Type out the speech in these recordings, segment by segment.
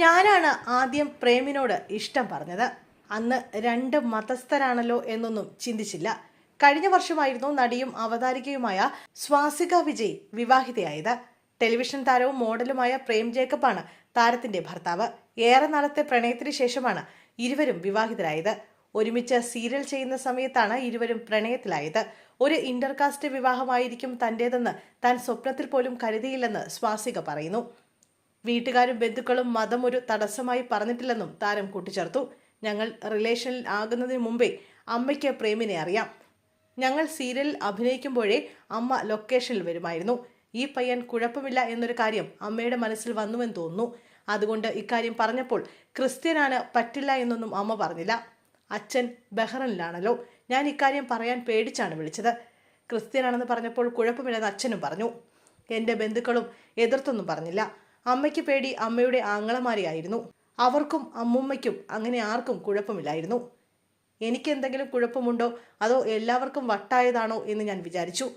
ഞാനാണ് ആദ്യം പ്രേമിനോട് ഇഷ്ടം പറഞ്ഞത്. അന്ന് രണ്ട് മതസ്ഥരാണല്ലോ എന്നൊന്നും ചിന്തിച്ചില്ല. കഴിഞ്ഞ വർഷമായിരുന്നു നടിയും അവതാരികയുമായ സ്വാസിക വിജയ് വിവാഹിതയായത്. ടെലിവിഷൻ താരവും മോഡലുമായ പ്രേം ജേക്കബാണ് താരത്തിന്റെ ഭർത്താവ്. ഏറെ നാളത്തെ പ്രണയത്തിന് ശേഷമാണ് ഇരുവരും വിവാഹിതരായത്. ഒരുമിച്ച് സീരിയൽ ചെയ്യുന്ന സമയത്താണ് ഇരുവരും പ്രണയത്തിലായത്. ഒരു ഇന്റർകാസ്റ്റ് വിവാഹമായിരിക്കും തന്റേതെന്ന് താൻ സ്വപ്നത്തിൽ പോലും കരുതിയില്ലെന്ന് സ്വാസിക പറയുന്നു. വീട്ടുകാരും ബന്ധുക്കളും മതം ഒരു തടസ്സമായി പറഞ്ഞിട്ടില്ലെന്നും താരം കൂട്ടിച്ചേർത്തു. ഞങ്ങൾ റിലേഷനിൽ ആകുന്നതിന് മുമ്പേ അമ്മയ്ക്ക് പ്രേമിനെ അറിയാം. ഞങ്ങൾ സീരിയലിൽ അഭിനയിക്കുമ്പോഴേ അമ്മ ലൊക്കേഷനിൽ വരുമായിരുന്നു. ഈ പയ്യൻ കുഴപ്പമില്ല എന്നൊരു കാര്യം അമ്മയുടെ മനസ്സിൽ വന്നുവെന്ന് തോന്നുന്നു. അതുകൊണ്ട് ഇക്കാര്യം പറഞ്ഞപ്പോൾ ക്രിസ്ത്യനാണ് പറ്റില്ല എന്നൊന്നും അമ്മ പറഞ്ഞില്ല. അച്ഛൻ ബഹ്റനിലാണല്ലോ. ഞാൻ ഇക്കാര്യം പറയാൻ പേടിച്ചാണ് വിളിച്ചത്. ക്രിസ്ത്യനാണെന്ന് പറഞ്ഞപ്പോൾ കുഴപ്പമില്ലെന്ന് അച്ഛനും പറഞ്ഞു. എന്റെ ബന്ധുക്കളും എതിർത്തൊന്നും പറഞ്ഞില്ല. അമ്മയ്ക്ക് പേടി അമ്മയുടെ ആങ്ങളമാരെയായിരുന്നു. അവർക്കും അമ്മുമ്മയ്ക്കും അങ്ങനെ ആർക്കും കുഴപ്പമില്ലായിരുന്നു. എനിക്ക് എന്തെങ്കിലും കുഴപ്പമുണ്ടോ? അതോ എല്ലാവർക്കും വട്ടായതാണോ എന്ന് ഞാൻ വിചാരിച്ചു.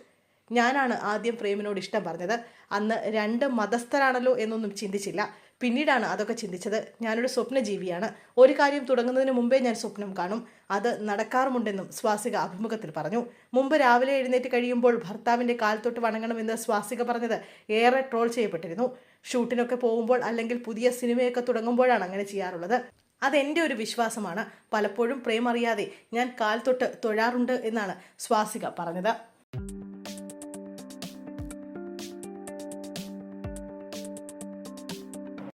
ഞാനാണ് ആദ്യം പ്രേമിനോട് ഇഷ്ടം പറഞ്ഞത്. അന്ന് രണ്ട് മതസ്ഥരാണല്ലോ എന്നൊന്നും ചിന്തിച്ചില്ല. പിന്നീടാണ് അതൊക്കെ ചിന്തിച്ചത്. ഞാനൊരു സ്വപ്നജീവിയാണ്. ഒരു കാര്യം തുടങ്ങുന്നതിന് മുമ്പേ ഞാൻ സ്വപ്നം കാണും. അത് നടക്കാറുമുണ്ടെന്നും സ്വാസിക അഭിമുഖത്തിൽ പറഞ്ഞു. മുമ്പ് രാവിലെ എഴുന്നേറ്റ് കഴിയുമ്പോൾ ഭർത്താവിന്റെ കാൽ തൊട്ട് വണങ്ങണമെന്ന് സ്വാസിക പറഞ്ഞത് ഏറെ ട്രോൾ ചെയ്യപ്പെട്ടിരുന്നു. ഷൂട്ടിനൊക്കെ പോകുമ്പോൾ അല്ലെങ്കിൽ പുതിയ സിനിമയൊക്കെ തുടങ്ങുമ്പോഴാണ് അങ്ങനെ ചെയ്യാറുള്ളത്. അതെന്റെ ഒരു വിശ്വാസമാണ്. പലപ്പോഴും പ്രേമറിയാതെ ഞാൻ കാൽ തൊട്ട് തൊഴാറുണ്ട് എന്നാണ് സ്വാസിക പറഞ്ഞത്.